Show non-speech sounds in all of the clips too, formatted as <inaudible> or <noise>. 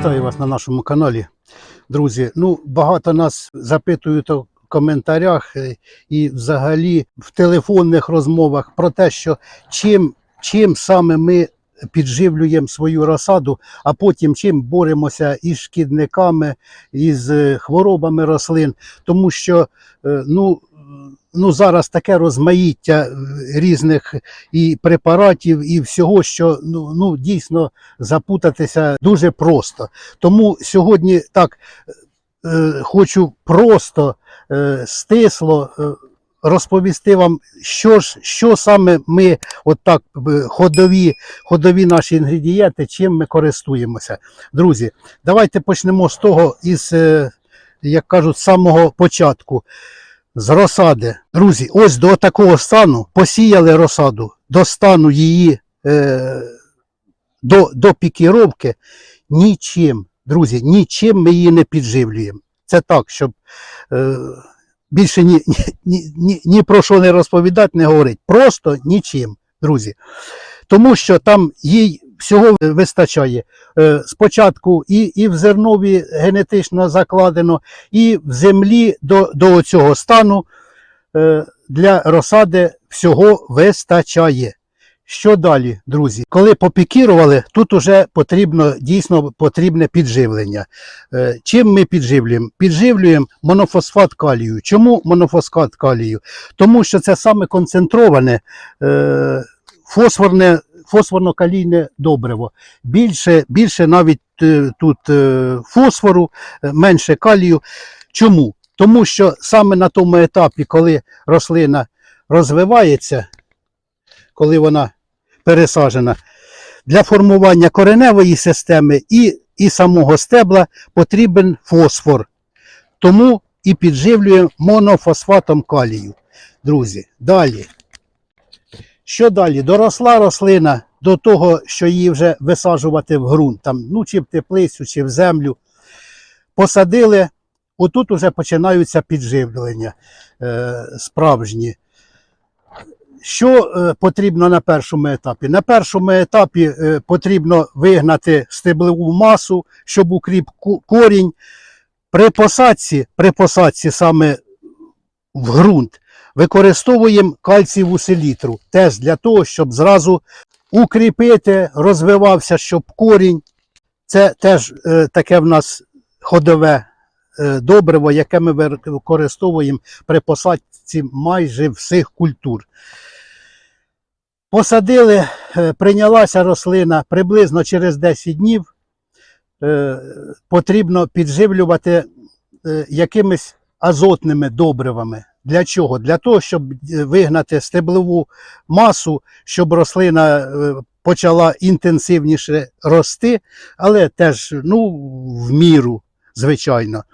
Вітаю вас на нашому каналі. Друзі, ну багато нас запитують у коментарях е, і взагалі в телефонних розмовах про те, що чим, чим саме ми підживлюємо свою розсаду, а потім чим боремося із шкідниками, із е, хворобами рослин, тому що е, ну, ну зараз таке розмаїття е, різних і препаратів, і всього, що ну, ну дійсно запутатися дуже просто. Тому сьогодні так е, хочу просто е, стисло е, розповісти вам, що ж, що саме ми, от е, ходові, ходові наші інгредієнти, чим ми користуємося. Друзі, давайте почнемо з того, із, е, як кажуть, з самого початку. З розсади. Друзі, ось до такого стану посіяли розсаду, до стану її е, до, до пікіровки нічим, друзі, нічим ми її не підживлюємо. Це так, щоб е, більше ні, ні, ні, ні, ні про що не розповідати, не говорити. Просто нічим, друзі. Тому що там їй всього вистачає. Е, спочатку і, і в зернові генетично закладено, і в землі до, до цього стану е, для розсади всього вистачає. Що далі, друзі? Коли попікірували, тут уже потрібно дійсно потрібне підживлення. Е, Чим ми підживлюємо? Підживлюємо монофосфат калію. Чому монофосфат калію? Тому що це саме концентроване фосфорне, фосфорно-калійне добриво. Більше, більше навіть е, тут е, фосфору, е, менше калію. Чому? Тому що саме на тому етапі, коли рослина розвивається, коли вона пересаджена, для формування кореневої системи і, і самого стебла потрібен фосфор. Тому і підживлюємо монофосфатом калію. Друзі, далі. Що далі? Доросла рослина до того, що її вже висаджувати в ґрунт, там, ну, чи в теплицю, чи в землю. Посадили, отут вже починаються підживлення е, справжні. Що е, потрібно на першому етапі? На першому етапі е, потрібно вигнати стеблову масу, щоб укріп корінь. При посадці, при посадці саме в ґрунт використовуємо кальцієву селітру. Теж для того, щоб зразу укріпити, розвивався, щоб корінь. Це теж е, таке в нас ходове е, добриво, яке ми використовуємо при посадці майже всіх культур. Посадили, е, прийнялася рослина приблизно через 10 днів. Потрібно підживлювати якимись азотними добривами. Для чого? Для того, щоб е, вигнати стеблову масу, щоб рослина е, почала інтенсивніше рости, але теж ну, в міру, звичайно.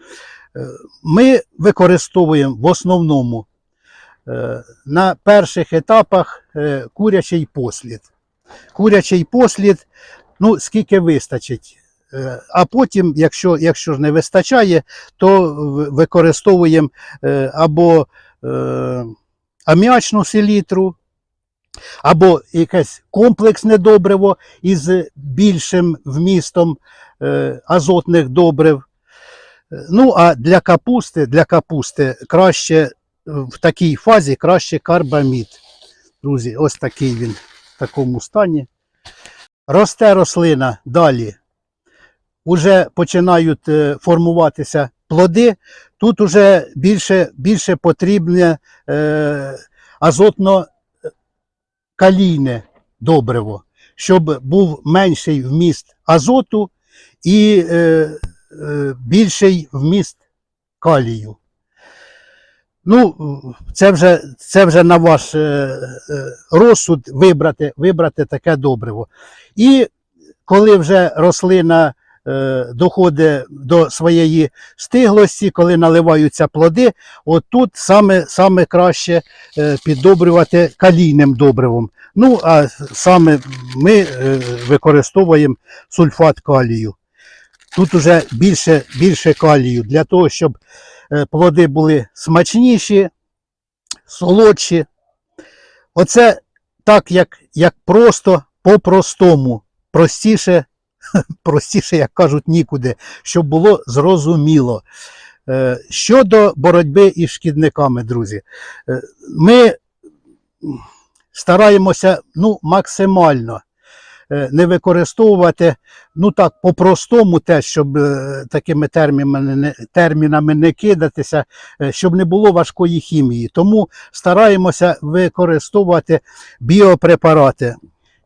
Е, Ми використовуємо в основному на перших етапах курячий послід. Курячий послід, ну, скільки вистачить. Е, А потім, якщо, якщо ж не вистачає, то використовуємо е, або е, аміачну селітру, або якесь комплексне добриво із більшим вмістом азотних добрив. Ну, а для капусти, для капусти краще в такій фазі краще карбамід. Друзі, ось такий він в такому стані. Росте рослина далі. Уже починають е, формуватися плоди. Тут уже більше, більше потрібне е, азотно-калійне добриво, щоб був менший вміст азоту і е, е, більший вміст калію. Ну, це вже, це вже на ваш е, е, розсуд вибрати, вибрати таке добриво. І коли вже рослина доходить до своєї стиглості, коли наливаються плоди, отут саме, саме краще е, піддобрювати калійним добривом. Ну, а саме ми е, використовуємо сульфат калію. Тут уже більше, більше калію для того, щоб е, плоди були смачніші, солодші. Оце так, як, як просто по-простому, простіше <laughs> простіше, як кажуть, нікуди, щоб було зрозуміло. Е, Щодо боротьби із шкідниками, друзі, е, ми стараємося ну, максимально е, не використовувати ну так по-простому те, щоб такими термінами термінами не кидатися, щоб не було важкої хімії. Тому стараємося використовувати біопрепарати.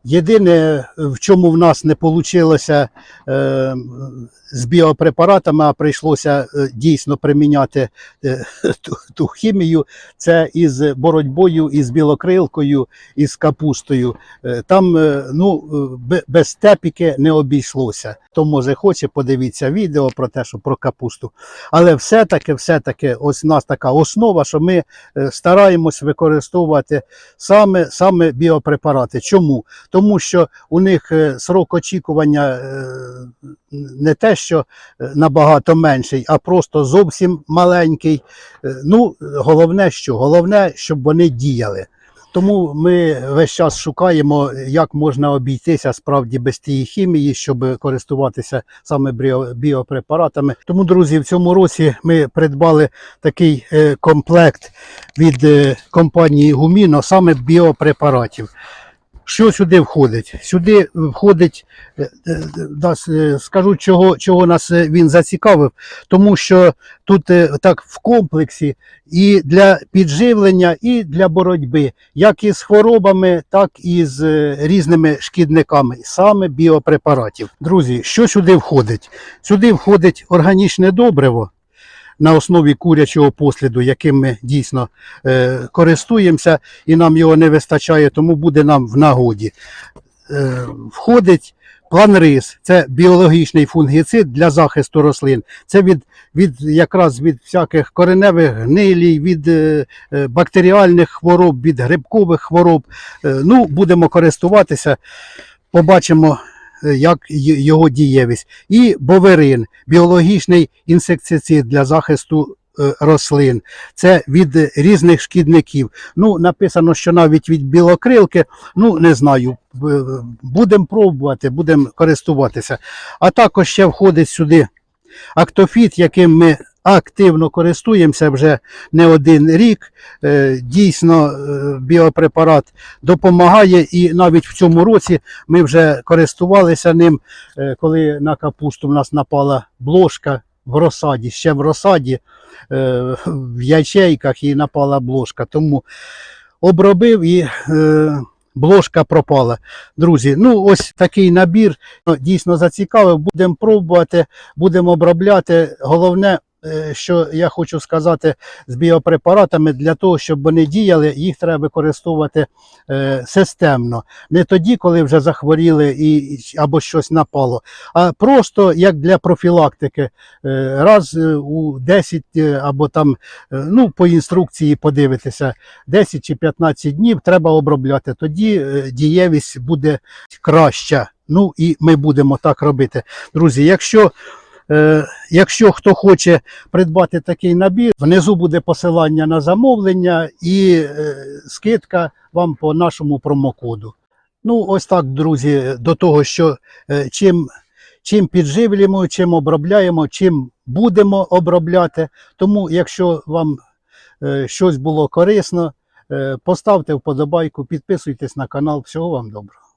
Єдине, в чому в нас не вийшло е, з біопрепаратами, а прийшлося е, дійсно приміняти е, <laughs> ту, хімію, це із боротьбою із білокрилкою, із капустою. Там ну, без тепіки не обійшлося. Хто може хоче, подивіться відео про те, що про капусту. Але все-таки, все-таки, ось у нас така основа, що ми стараємось використовувати саме, саме біопрепарати. Чому? Тому що у них е, срок очікування е, не те, що е, набагато менший, а просто зовсім маленький. Ну, головне що? Головне, щоб вони діяли. Тому ми весь час шукаємо, як можна обійтися справді без тієї хімії, щоб користуватися саме біо- біопрепаратами. Тому, друзі, в цьому році ми придбали такий комплект від компанії Гуміно, саме біопрепаратів. Що сюди входить? Сюди входить, е, е, е, скажу, чого, чого нас він зацікавив, тому що тут так в комплексі і для підживлення, і для боротьби, як із хворобами, так і з різними шкідниками, саме біопрепаратів. Друзі, що сюди входить? Сюди входить органічне добриво на основі курячого посліду, яким ми дійсно е, користуємося, і нам його не вистачає, тому буде нам в нагоді. Е, входить планрис, це біологічний фунгіцид для захисту рослин. Це від, від якраз від всяких кореневих гнилій, від е, е, бактеріальних хвороб, від грибкових хвороб. Е, ну, будемо користуватися, побачимо. Е, Як його дієвість, і боверин, біологічний інсектицид для захисту е, рослин. Це від е, різних шкідників. Ну, написано, що навіть від білокрилки, ну не знаю. Будемо пробувати, будемо користуватися. А також ще входить сюди актофіт, яким ми активно користуємося вже не один рік. Е, Дійсно, е, біопрепарат допомагає, і навіть в цьому році ми вже користувалися ним, е, коли на капусту в нас напала блошка в розсаді, ще в розсаді, в ячейках і напала блошка. Тому обробив і блошка пропала. Друзі, ну ось такий набір дійсно зацікавив. Будемо пробувати, будемо обробляти. Головне, що я хочу сказати з біопрепаратами, для того, щоб вони діяли, їх треба використовувати е, системно. Не тоді, коли вже захворіли і, або щось напало, а просто як для профілактики. Е, раз е, у 10 е, або там, е, ну, по інструкції подивитися, 10 чи 15 днів треба обробляти. Тоді е, дієвість буде краща. Ну і ми будемо так робити. Друзі, якщо, е, якщо хто хоче придбати такий набір, внизу буде посилання на замовлення і е, скидка вам по нашому промокоду. Ну, ось так, друзі, до того, що е, чим, чим підживлюємо, чим обробляємо, чим будемо обробляти. Тому, якщо вам е, щось було корисно, е, поставте вподобайку, підписуйтесь на канал. Всього вам доброго.